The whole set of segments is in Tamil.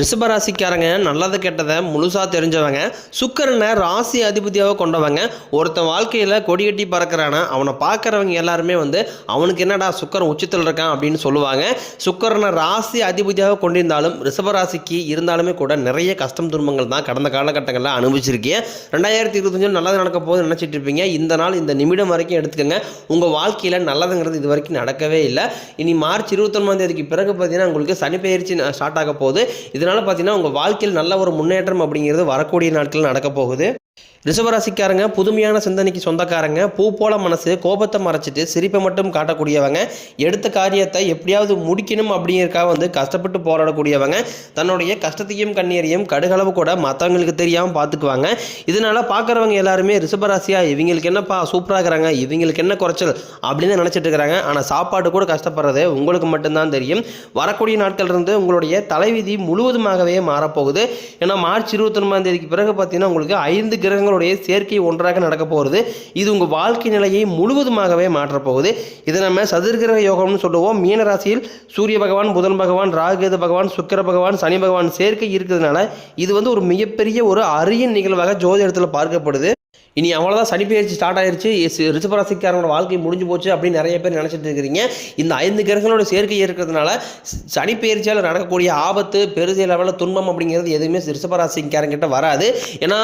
ரிஷபராசிக்காரங்க நல்லதை கெட்டதை முழுசாக தெரிஞ்சவங்க சுக்கரனை ராசி அதிபதியாக கொண்டவங்க ஒருத்தன் வாழ்க்கையில் கொடி கட்டி பறக்கிறானா அவனை பார்க்குறவங்க எல்லாருமே வந்து அவனுக்கு என்னடா சுக்கரன் உச்சத்தில் இருக்கான் அப்படின்னு சொல்லுவாங்க. சுக்கரனை ராசி அதிபதியாக கொண்டிருந்தாலும் ரிஷபராசிக்கு இருந்தாலுமே கூட நிறைய கஷ்டம் துன்பங்கள் தான் கடந்த காலகட்டங்களில் அனுபவிச்சிருக்கீங்க ரெண்டாயிரத்தி இருபத்தஞ்சு நல்லது நடக்க போது நினச்சிட்டு இருப்பீங்க. இந்த நாள் இந்த நிமிடம் வரைக்கும் எடுத்துக்கோங்க. உங்கள் வாழ்க்கையில் நல்லதுங்கிறது இது வரைக்கும் நடக்கவே இல்லை. இனி மார்ச் இருபத்தொன்னாம் தேதிக்கு பிறகு பார்த்தீங்கன்னா உங்களுக்கு சனி பயிற்சி ஸ்டார்ட் ஆக போகுது. இதனால் பார்த்தீங்கன்னா உங்கள் வாழ்க்கையில் நல்ல ஒரு முன்னேற்றம் அப்படிங்கிறது வரக்கூடிய நாட்கள் நடக்க போகுது. ரிஷபராசிக்காரங்க புதுமையான சிந்தனைக்கு சொந்தக்காரங்க பூ போல மனசு கோபத்தை மறைச்சிட்டு சிரிப்பை மட்டும் காட்டக்கூடியவங்க எடுத்த காரியத்தை எப்படியாவது முடிக்கணும் அப்படிங்கிறக்காக வந்து கஷ்டப்பட்டு போராடக்கூடியவங்க தன்னுடைய கஷ்டத்தையும் கண்ணீரையும் கடுகளவு கூட மற்றவங்களுக்கு தெரியாமல் பார்த்துக்குவாங்க இதனால பார்க்குறவங்க எல்லாருமே ரிஷபராசியா இவங்களுக்கு என்னப்பா சூப்பராக இருக்கிறாங்க இவங்களுக்கு என்ன குறைச்சல் அப்படின்னு நினச்சிட்டு இருக்கிறாங்க. ஆனால் சாப்பாடு கூட கஷ்டப்படுறது உங்களுக்கு மட்டும்தான் தெரியும். வரக்கூடிய நாட்கள் இருந்து உங்களுடைய தலைவிதி முழுவதுமாகவே மாறப்போகுது. ஏன்னா மார்ச் இருபத்தொன்பதாம் தேதிக்கு பிறகு பார்த்தீங்கன்னா உங்களுக்கு ஐந்து கிரகங்கள் கிரகங்களுடைய சேர்க்கை ஒன்றாக நடக்க போகிறது. இது உங்கள் வாழ்க்கை நிலையை முழுவதுமாகவே மாற்றப்போகுது இதை நம்ம சதுர்கிரக யோகம்னு சொல்லுவோம். மீன ராசியில் சூரிய பகவான் புதன் பகவான் ராகுகேது பகவான் சுக்கிர பகவான் சனி பகவான் சேர்க்கை இருக்கிறதுனால இது வந்து ஒரு மிகப்பெரிய ஒரு அரிய நிகழ்வாக ஜோதிடத்தில் பார்க்கப்படுது. இனி அவ்வளோதான் சனி பயிற்சி ஸ்டார்ட் ஆயிருச்சு. எஸ் வாழ்க்கை முடிஞ்சு போச்சு அப்படின்னு நிறைய பேர் நினச்சிட்டு இருக்கிறீங்க. இந்த ஐந்து கிரகங்களோட சேர்க்கை இருக்கிறதுனால சனிப்பெயர்ச்சியால் சனி பயிற்சியால் நடக்கக்கூடிய ஆபத்து பெருதிய லெவலில் துன்பம் அப்படிங்கிறது எதுவுமே ரிசபராசிக்காரங்கிட்ட வராது. ஏன்னா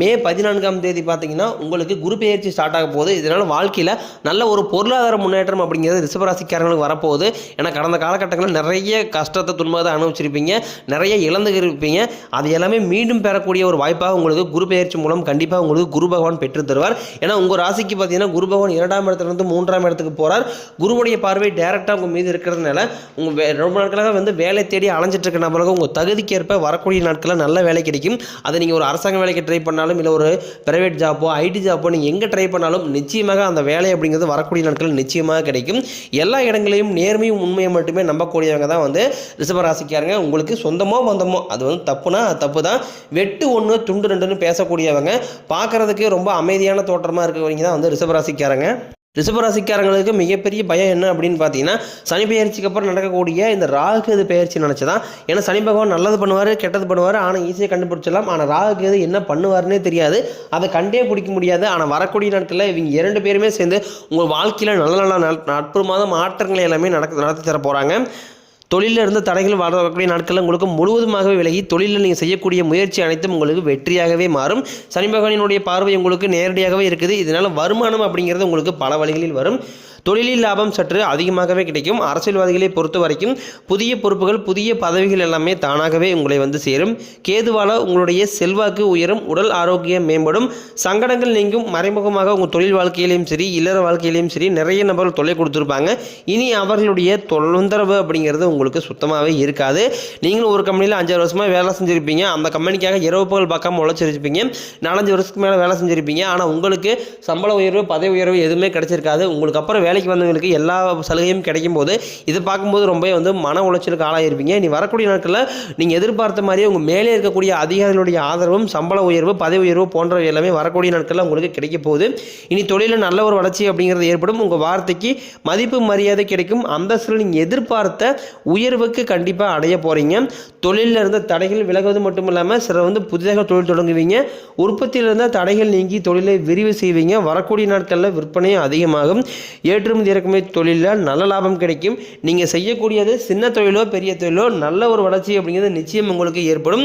மே பதினான்காம் தேதி பார்த்தீங்கன்னா உங்களுக்கு குரு பயிற்சி ஸ்டார்ட் ஆக போகுது. இதனால் வாழ்க்கையில் நல்ல ஒரு பொருளாதார முன்னேற்றம் அப்படிங்கிறது ரிசபராசிக்காரங்களுக்கு வரப்போகுது. ஏன்னா கடந்த காலகட்டங்களில் நிறைய கஷ்டத்தை துன்பத்தை அனுபவிச்சிருப்பீங்க. நிறைய இழந்துருப்பீங்க அது எல்லாமே மீண்டும் பெறக்கூடிய ஒரு வாய்ப்பாக உங்களுக்கு குரு பெயர்ச்சி மூலம் கண்டிப்பாக உங்களுக்கு குரு பகவான் பெற்று தருவார். ஏன்னா உங்கள் ராசிக்கு பார்த்தீங்கன்னா குரு பகவான் இரண்டாம் இடத்துலேருந்து மூன்றாம் இடத்துக்கு போகிறார் குருவுடைய பார்வை டேரெக்டாக உங்கள் மீது இருக்கிறதுனால உங்கள் ரொம்ப நாட்களாக வந்து வேலை தேடி அலைஞ்சிட்டு இருக்க நபர்களுக்கு உங்கள் தகுதிக்கேற்ப வரக்கூடிய நாட்களில் நல்ல வேலை கிடைக்கும். அதை நீங்கள் ஒரு அரசாங்க வேலைக்கு ட்ரை பண்ணாலும் இல்லை ஒரு பிரைவேட் ஜாப்போ ஐடி ஜாப்போ நீங்கள் எங்கே ட்ரை பண்ணாலும் நிச்சயமாக அந்த வேலை அப்படிங்கிறது வரக்கூடிய நாட்களில் நிச்சயமாக கிடைக்கும். எல்லா இடங்களையும் நேர்மையும் உண்மையை மட்டுமே நம்பக்கூடியவங்க தான் வந்து ரிஷபராசிக்காரங்க. உங்களுக்கு சொந்தமோ பந்தமோ அது வந்து தப்புனா அது தப்பு தான் வெட்டு ஒன்று துண்டு ரெண்டுன்னு பேசக்கூடியவங்க. பார்க்குறதுக்கு ரொம்ப அமைதியான தோற்றமாக இருக்கிறவங்க தான் வந்து ரிஷபராசிக்காரங்க. ரிஷபராசிக்காரங்களுக்கு மிகப்பெரிய பயம் என்ன அப்படின்னு பார்த்தீங்கன்னா சனி பெயர்ச்சிக்கு அப்புறம் நடக்கக்கூடிய இந்த ராகுகேது பெயர்ச்சி நினச்சதான். ஏன்னா சனி பகவான் நல்லது பண்ணுவார் கெட்டது பண்ணுவார் ஆனால் ஈஸியாக கண்டுபிடிச்சிடலாம். ஆனால் ராகுகேது என்ன பண்ணுவாருன்னே தெரியாது. அதை கண்டே பிடிக்க முடியாது. ஆனால் வரக்கூடிய நாட்களில் இவங்க இரண்டு பேருமே சேர்ந்து உங்கள் வாழ்க்கையில் நல்ல நல்ல நட்- மாதம் மாற்றங்களை எல்லாமே நடக்க நடத்தி தர போகிறாங்க தொழிலில் இருந்த தடைகள் வரக்கூடிய நாட்களில் உங்களுக்கு முழுவதுமாகவே விலகி தொழிலில் நீங்கள் செய்யக்கூடிய முயற்சி அனைத்தும் உங்களுக்கு வெற்றியாகவே மாறும். சனி பகவானினுடைய பார்வை உங்களுக்கு நேரடியாகவே இருக்குது. இதனால் வருமானம் அப்படிங்கிறது உங்களுக்கு பல வழிகளில் வரும். தொழிலில் லாபம் சற்று அதிகமாகவே கிடைக்கும். அரசியல்வாதிகளை பொறுத்த வரைக்கும் புதிய பொறுப்புகள் புதிய பதவிகள் எல்லாமே தானாகவே உங்களை வந்து சேரும். கேதுவால உங்களுடைய செல்வாக்கு உயரும் உடல் ஆரோக்கியம் மேம்படும். சங்கடங்கள் நீங்கும். மறைமுகமாக உங்கள் தொழில் வாழ்க்கையிலையும் சரி இல்லற வாழ்க்கையிலையும் சரி நிறைய நபர்கள் தொல்லை கொடுத்துருப்பாங்க. இனி அவர்களுடைய தொந்தரவு அப்படிங்கிறது உங்களுக்கு சுத்தமாகவே இருக்காது. நீங்களும் ஒரு கம்பெனியில் அஞ்சாறு வருஷமாக வேலை செஞ்சுருப்பீங்க. அந்த கம்பெனிக்காக இரவு பகல் பார்க்காம உழைச்சிருப்பீங்க. நாலஞ்சு வருஷத்துக்கு மேலே வேலை செஞ்சுருப்பீங்க. ஆனால் உங்களுக்கு சம்பள உயர்வு பதவி உயர்வு எதுவுமே கிடைச்சிருக்காது. உங்களுக்கு அப்புறம் வேலைக்கு வந்தவங்களுக்கு எல்லா சலுகையும் கிடைக்கும் போது இதை பார்க்கும்போது ரொம்ப வந்து மன உளைச்சலுக்கு ஆளாயிருப்பீங்க. நீ வரக்கூடிய நாட்களில் நீங்கள் எதிர்பார்த்த மாதிரியே உங்கள் மேலே இருக்கக்கூடிய அதிகாரிகளுடைய ஆதரவும் சம்பள உயர்வு பதவி உயர்வு போன்றவை எல்லாமே வரக்கூடிய நாட்களில் உங்களுக்கு கிடைக்க போகுது. இனி தொழிலில் நல்ல ஒரு வளர்ச்சி அப்படிங்கிறது ஏற்படும். உங்கள் வார்த்தைக்கு மதிப்பு மரியாதை கிடைக்கும். அந்தஸ்தில் நீங்கள் எதிர்பார்த்த உயர்வுக்கு கண்டிப்பாக அடைய போகிறீங்க தொழிலில் இருந்த தடைகள் விலகுவது மட்டும் இல்லாமல் சிலர் வந்து புதிதாக தொழில் தொடங்குவீங்க. உற்பத்தியில் இருந்த தடைகள் நீங்கி தொழிலை விரிவு செய்வீங்க. வரக்கூடிய நாட்களில் விற்பனையும் அதிகமாகும். ஏ ஏற்றுமதி இறக்குமதி தொழிலில் நல்ல லாபம் கிடைக்கும். நீங்கள் செய்யக்கூடியது சின்ன தொழிலோ பெரிய தொழிலோ நல்ல ஒரு வளர்ச்சி அப்படிங்கிறது நிச்சயம் உங்களுக்கு ஏற்படும்.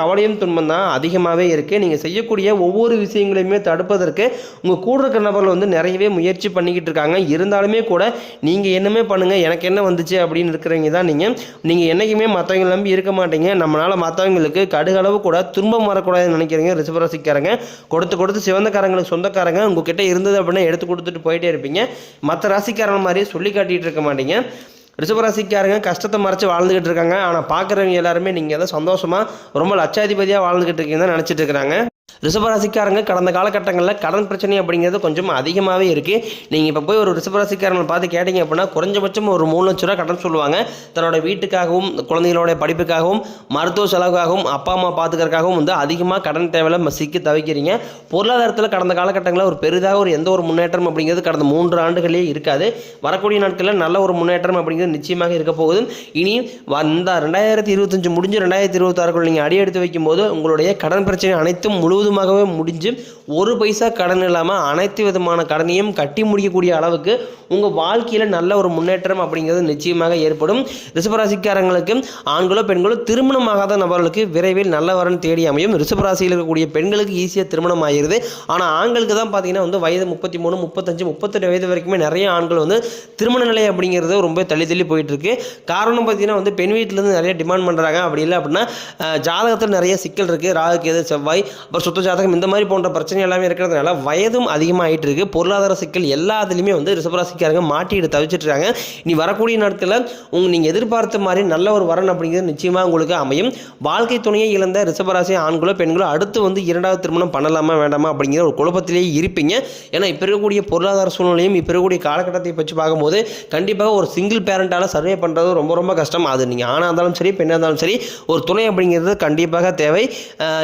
கவலையும் துன்பம் தான் அதிகமாகவே இருக்குது நீங்கள் செய்யக்கூடிய ஒவ்வொரு விஷயங்களையுமே தடுப்பதற்கு உங்கள் கூட இருக்கிற நபர்கள் வந்து நிறையவே முயற்சி பண்ணிக்கிட்டு இருக்காங்க. இருந்தாலுமே கூட நீங்கள் என்னமே பண்ணுங்கள் எனக்கு என்ன வந்துச்சு அப்படின்னு இருக்கிறவங்க தான் நீங்கள் நீங்கள் என்றைக்குமே மற்றவங்க நம்பி இருக்க மாட்டீங்க. நம்மளால் மற்றவங்களுக்கு கடுகளவு கூட துன்பம் வரக்கூடாதுன்னு நினைக்கிறீங்க ரிசபராசிக்காரங்க. கொடுத்து கொடுத்து சிவந்தக்காரங்களுக்கு சொந்தக்காரங்க உங்ககிட்ட இருந்தது அப்படின்னா எடுத்து கொடுத்துட்டு போயிட்டே இருப்பீங்க. மற்ற ராசிக்காரங்க மாதிரியே சொல்லி காட்டிகிட்டு இருக்க மாட்டீங்க. ரிஷபராசிக்காரங்க கஷ்டத்தை மறைச்சு வாழ்ந்துகிட்டு இருக்காங்க. ஆனால் பார்க்குறவங்க எல்லாருமே நீங்கள் ஏதோ சந்தோஷமாக ரொம்ப லட்சாதிபதியாக வாழ்ந்துகிட்டு இருக்கீங்கன்னு நினச்சிட்டு இருக்கிறாங்க. ரிஷபராசிக்காரங்க கடந்த காலகட்டங்களில் கடன் பிரச்சனை அப்படிங்கிறது கொஞ்சம் அதிகமாகவே இருக்குது நீங்கள் இப்போ போய் ஒரு ரிஷபராசிக்காரங்களை பார்த்து கேட்டிங்க அப்படின்னா குறைஞ்சபட்சம் ஒரு மூணு லட்ச ரூபா கடன் சொல்லுவாங்க. தன்னோட வீட்டுக்காகவும் குழந்தைகளோட படிப்புக்காகவும் மருத்துவ செலவுக்காகவும் அப்பா அம்மா பார்த்துக்கறதுக்காகவும் வந்து அதிகமாக கடன் தேவையில்ல சிக்கி தவிக்கிறீங்க. பொருளாதாரத்தில் கடந்த காலகட்டங்களில் ஒரு பெரிதாக ஒரு எந்த ஒரு முன்னேற்றம் அப்படிங்கிறது கடந்த மூன்று ஆண்டுகளே இருக்காது. வரக்கூடிய நாட்களில் நல்ல ஒரு முன்னேற்றம் அப்படிங்கிறது நிச்சயமாக இருக்க போகுது. இனி வந்த ரெண்டாயிரத்தி இருபத்தஞ்சு முடிஞ்சு ரெண்டாயிரத்தி இருபத்தாறுக்குள் நீங்கள் அடி எடுத்து வைக்கும்போது உங்களுடைய கடன் பிரச்சனை அனைத்தும் முழுவதுமாகவே முடிஞ்சு ஒரு பைசா கடன் இல்லாமல் அனைத்து விதமான கடனையும் கட்டி முடிக்கக்கூடிய அளவுக்கு உங்கள் வாழ்க்கையில் நல்ல ஒரு முன்னேற்றம் அப்படிங்கிறது நிச்சயமாக ஏற்படும். ரிஷபராசிக்காரங்களுக்கு ஆண்களோ பெண்களோ திருமணமாகாத நபர்களுக்கு விரைவில் நல்ல வரன் தேடி அமையும். ரிஷபராசியில் இருக்கக்கூடிய பெண்களுக்கு ஈஸியாக திருமணம் ஆகிருது ஆனால் ஆண்களுக்கு தான் பார்த்தீங்கன்னா வந்து வயது முப்பத்தி மூணு முப்பத்தஞ்சு முப்பத்தெட்டு வயது வரைக்குமே நிறைய ஆண்கள் வந்து திருமண நிலை அப்படிங்கிறது ரொம்ப தள்ளி தள்ளி போயிட்டுருக்கு காரணம் பார்த்தீங்கன்னா வந்து பெண் வீட்டிலேருந்து நிறைய டிமாண்ட் பண்ணுறாங்க அப்படி இல்லை அப்படின்னா ஜாதகத்தில் நிறைய சிக்கல் இருக்குது ராகுக்கு எது செவ்வாய் அப்புறம் சுத்த ஜாதகம் இந்த மாதிரி போன்ற பிரச்சனை எல்லாமே இருக்கிறதுனால வயதும் அதிகமாகிட்டு இருக்கு பொருளாதார சிக்கல் எல்லாத்துலேயுமே வந்து ரிசபராசிக்காரங்க மாட்டிட்டு தவிச்சிட்ருக்காங்க. இனி வரக்கூடிய நாட்களில் உங்க நீங்கள் எதிர்பார்த்த மாதிரி நல்ல ஒரு வரன் அப்படிங்கிறது நிச்சயமாக உங்களுக்கு அமையும். வாழ்க்கை துணையை இழந்த ரிசபராசி ஆண்களோ பெண்களோ அடுத்து வந்து இரண்டாவது திருமணம் பண்ணலாமா வேண்டாமா அப்படிங்கிற ஒரு குழப்பத்திலேயே இருப்பீங்க. ஏன்னா இப்போ இருக்கக்கூடிய பொருளாதார சூழ்நிலையும் இப்போ இருக்கக்கூடிய காலகட்டத்தை பற்றி பார்க்கும்போது கண்டிப்பாக ஒரு சிங்கிள் பேரண்டால் சர்வே பண்ணுறது ரொம்ப ரொம்ப கஷ்டம். அது நீங்கள் ஆணாக இருந்தாலும் சரி பெண்ணாக இருந்தாலும் சரி ஒரு துணை அப்படிங்கிறது கண்டிப்பாக தேவை.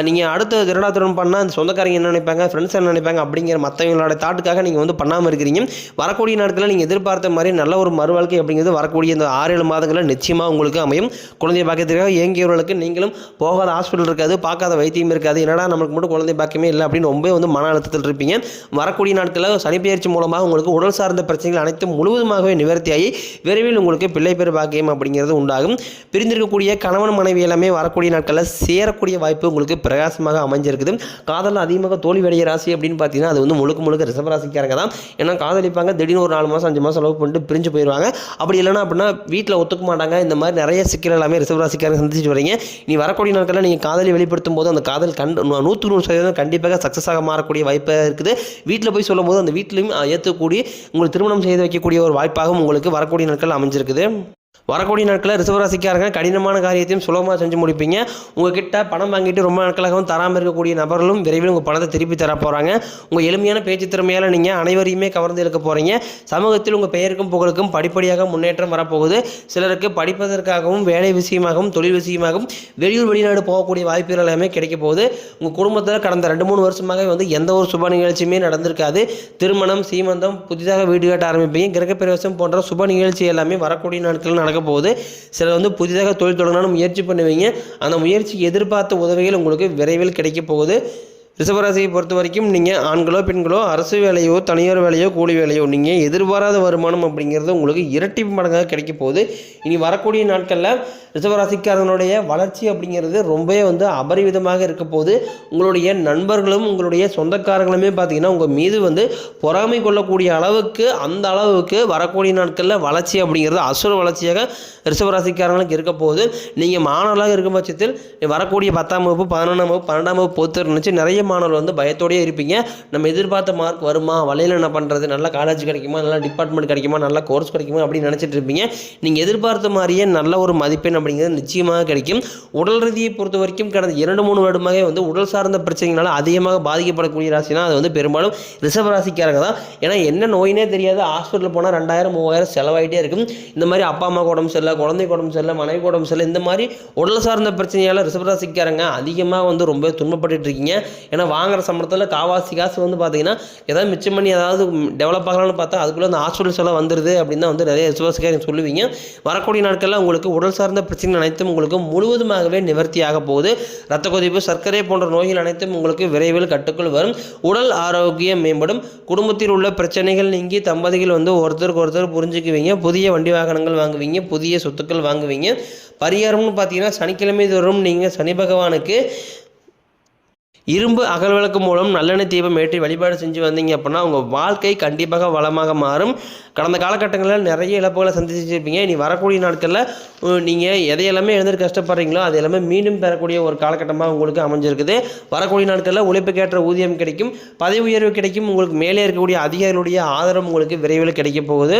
நீங்கள் அடுத்த இரண்டாவது திருமணம் பண்ணால் அந்த சொந்தக்காரங்க என்ன நினைப்பாங்க? நினைப்பாங்க ஃப்ரெண்ட்ஸ் என்ன நினைப்பாங்க அப்படிங்கிற மற்றவங்களோட தாட்டுக்காக நீங்கள் வந்து பண்ணாமல் இருக்கிறீங்க. வரக்கூடிய நாட்களில் நீங்கள் எதிர்பார்த்த மாதிரி நல்ல ஒரு மறுவாழ்க்கை அப்படிங்கிறது வரக்கூடிய இந்த ஆறு ஏழு மாதங்களில் நிச்சயமாக உங்களுக்கு அமையும். குழந்தை பாக்கியத்திற்காக இயங்கியவர்களுக்கு நீங்களும் போகாத ஹாஸ்பிட்டல் இருக்காது பார்க்காத வைத்தியம் இருக்காது. என்னடா நமக்கு மட்டும் குழந்தை பாக்கியமே இல்லை அப்படின்னு ரொம்ப வந்து மன அழுத்தத்தில் இருப்பீங்க. வரக்கூடிய நாட்களில் சனிப்பெயர்ச்சி மூலமாக உங்களுக்கு உடல் சார்ந்த பிரச்சனைகள் அனைத்தும் முழுவதுமாகவே நிவர்த்தியாகி விரைவில் உங்களுக்கு பிள்ளை பேர் பாக்கியம் அப்படிங்கிறது உண்டாகும். பிரிந்திருக்கக்கூடிய கணவன் மனைவி எல்லாமே வரக்கூடிய நாட்களில் சேரக்கூடிய வாய்ப்பு உங்களுக்கு பிரகாசமாக அமைஞ்சிருக்குது. காதலில் அதிகமாக தோல்வி அடைய ராசி அப்படின்னு பார்த்தீங்கன்னா அது வந்து முழுக்க முழுக்க ரிஷபராசிக்காரங்க தான். ஏன்னா காதலிப்பாங்க திடீர்னு ஒரு நாலு மாதம் அஞ்சு மாதம் செலவு பண்ணிட்டு பிரிஞ்சு போயிடுவாங்க அப்படி இல்லைன்னா அப்படின்னா வீட்டில் ஒத்துக்க மாட்டாங்க. இந்த மாதிரி நிறைய சிக்கல் எல்லாமே ராசிக்காரங்க சந்திச்சுட்டு வரீங்க. நீ வரக்கூடிய நாட்களில் நீங்கள் காதலி வெளிப்படுத்தும் போது அந்த காதல் கண்டு நூற்று நூறு சதவீதம் கண்டிப்பாக சக்ஸஸாக மாறக்கூடிய வாய்ப்பாக இருக்குது. வீட்டில் போய் சொல்லும்போது அந்த வீட்டிலையும் ஏற்றக்கூடிய உங்களுக்கு திருமணம் செய்து வைக்கக்கூடிய ஒரு வாய்ப்பாகவும் உங்களுக்கு வரக்கூடிய நாட்கள் அமைஞ்சிருக்குது. வரக்கூடிய நாட்களில் ரிசர்வராசிக்காரங்க கடினமான காரியத்தையும் சுலபமாக செஞ்சு முடிப்பீங்க. உங்ககிட்ட பணம் வாங்கிட்டு ரொம்ப நாட்களாகவும் தராமல் இருக்கக்கூடிய நபர்களும் விரைவில் உங்கள் பணத்தை திருப்பி தர போகிறாங்க உங்கள் எளிமையான பேச்சு திறமையால் நீங்கள் அனைவரையுமே கவர்ந்து இழுக்க போகிறீங்க சமூகத்தில் உங்கள் பெயருக்கும் புகழுக்கும் படிப்படியாக முன்னேற்றம் வரப்போகுது. சிலருக்கு படிப்பதற்காகவும் வேலை விஷயமாகவும் தொழில் விஷயமாகவும் வெளியூர் வெளிநாடு போகக்கூடிய வாய்ப்புகள் எல்லாமே கிடைக்க போகுது. உங்கள் குடும்பத்தில் கடந்த ரெண்டு மூணு வருஷமாக வந்து எந்த ஒரு சுப நிகழ்ச்சியுமே நடந்திருக்காது. திருமணம் சீமந்தம் புதிதாக வீடு கட்ட ஆரம்பிப்பீங்க. கிரகப்பிரவேசம் போன்ற சுப நிகழ்ச்சி எல்லாமே வரக்கூடிய நாட்களில் நடக்க போகுது சிலர் வந்து புதிதாக தொழில் தொடங்கணும்னு முயற்சி பண்ணுவீங்க. அந்த முயற்சிக்கு எதிர்பார்த்த உதவிகள் உங்களுக்கு விரைவில் கிடைக்க போகுது. ரிஷபராசியை பொறுத்த வரைக்கும் நீங்கள் ஆண்களோ பெண்களோ அரசு வேலையோ தனியார் வேலையோ கூலி வேலையோ நீங்கள் எதிர்பாராத வருமானம் அப்படிங்கிறது உங்களுக்கு இரட்டி மடங்காக கிடைக்க போகுது. இனி வரக்கூடிய நாட்களில் ரிஷபராசிக்காரனுடைய வளர்ச்சி அப்படிங்கிறது ரொம்பவே வந்து அபரிவிதமாக இருக்க போது உங்களுடைய நண்பர்களும் உங்களுடைய சொந்தக்காரங்களுமே பார்த்தீங்கன்னா உங்கள் மீது வந்து பொறாமை கொள்ளக்கூடிய அளவுக்கு அந்த அளவுக்கு வரக்கூடிய நாட்களில் வளர்ச்சி அப்படிங்கிறது அசுர வளர்ச்சியாக ரிஷபராசிக்காரங்களுக்கு இருக்க போது நீங்கள் மாணவர்களாக இருக்கும் பட்சத்தில் வரக்கூடிய பத்தாம் வகுப்பு பதினொன்றாம் வகுப்பு பன்னெண்டாம் வகுப்பு பொறுத்து நினச்சி நிறைய மாணவர்கள் வந்து பயத்தோடயே இருப்பீங்க. நம்ம எதிர்பார்த்த மார்க் வருமா? வலையில் என்ன பண்ணுறது நல்ல காலேஜ் கிடைக்குமா? நல்ல டிபார்ட்மெண்ட் கிடைக்குமா? நல்ல கோர்ஸ் கிடைக்குமா? அப்படின்னு நினச்சிட்டு இருப்பீங்க. நீங்கள் எதிர்பார்த்த மாதிரியே நல்ல ஒரு மதிப்பெண் அப்படிங்கிறது நிச்சயமாக கிடைக்கும். உடல் ரீதியை பொறுத்த வரைக்கும் கடந்த இரண்டு மூணு வருடமாக வந்து உடல் சார்ந்த பிரச்சனைகளால் அதிகமாக பாதிக்கப்படக்கூடிய ராசினா அது வந்து பெரும்பாலும் ரிஷப ராசிக்காரங்க தான். ஏன்னா என்ன நோயினே தெரியாது. ஹாஸ்பிட்டல் போனால் ரெண்டாயிரம் மூவாயிரம் செலவாயிட்டே இருக்கும். இந்த மாதிரி அப்பா அம்மா உடம்பு சரியில்லை குழந்தைக்கு உடம்பு சரியில்லை மனைவி உடம்பு சரியில்லை. இந்த மாதிரி உடல் சார்ந்த பிரச்சனையால் ரிஷபராசிக்காரங்க அதிகமாக வந்து ரொம்ப துன்பப்பட்டுட்டு இருக்கீங்க. ஏன்னா வாங்குற சம்பளத்தில் காவாசி காசு வந்து பார்த்தீங்கன்னா ஏதாவது மிச்சம் பண்ணி ஏதாவது டெவலப் ஆகலாம்னு பார்த்தா அதுக்குள்ளே அந்த ஹாஸ்பிட்டல் செலவு வந்துடுது அப்படின்னு தான் வந்து நிறைய ரிஷபராசிக்காரங்க சொல்லுவீங்க. வரக்கூடிய நாட்களில் உங்களுக்கு உடல் சார்ந்த பிரச்சனைகள் அனைத்தும் உங்களுக்கு முழுவதுமாகவே நிவர்த்தியாக போகுது. ரத்த கொதிப்பு சர்க்கரை போன்ற நோய்கள் அனைத்தும் உங்களுக்கு விரைவில் கட்டுக்குள் வரும். உடல் ஆரோக்கியம் மேம்படும். குடும்பத்தில் உள்ள பிரச்சனைகள் நீங்கி தம்பதிகள் வந்து ஒருத்தருக்கு ஒருத்தர் புரிஞ்சுக்குவீங்க. புதிய வண்டி வாகனங்கள் வாங்குவீங்க. புதிய சொத்துக்கள் வாங்குவீங்க. பரிகாரம்னு பார்த்தீங்கன்னா சனிக்கிழமை தோறும் நீங்கள் சனி பகவானுக்கு இரும்பு அகல் விளக்கு மூலம் நல்லெண்ணெய் தீபம் ஏற்றி வழிபாடு செஞ்சு வந்தீங்க அப்படின்னா உங்கள் வாழ்க்கை கண்டிப்பாக வளமாக மாறும். கடந்த காலகட்டங்களில் நிறைய இழப்புகளை சந்திச்சிருப்பீங்க. இனி வரக்கூடிய நாட்களில் நீங்கள் எதையெல்லாமே எழுந்துட்டு கஷ்டப்படுறீங்களோ அது எல்லாமே மீண்டும் பெறக்கூடிய ஒரு காலகட்டமாக உங்களுக்கு அமைஞ்சிருக்குது. வரக்கூடிய நாட்களில் உழைப்புக்கேற்ற ஊதியம் கிடைக்கும். பதவி உயர்வு கிடைக்கும். உங்களுக்கு மேலே இருக்கக்கூடிய அதிகாரிகளுடைய ஆதரவு உங்களுக்கு விரைவில் கிடைக்க போகுது.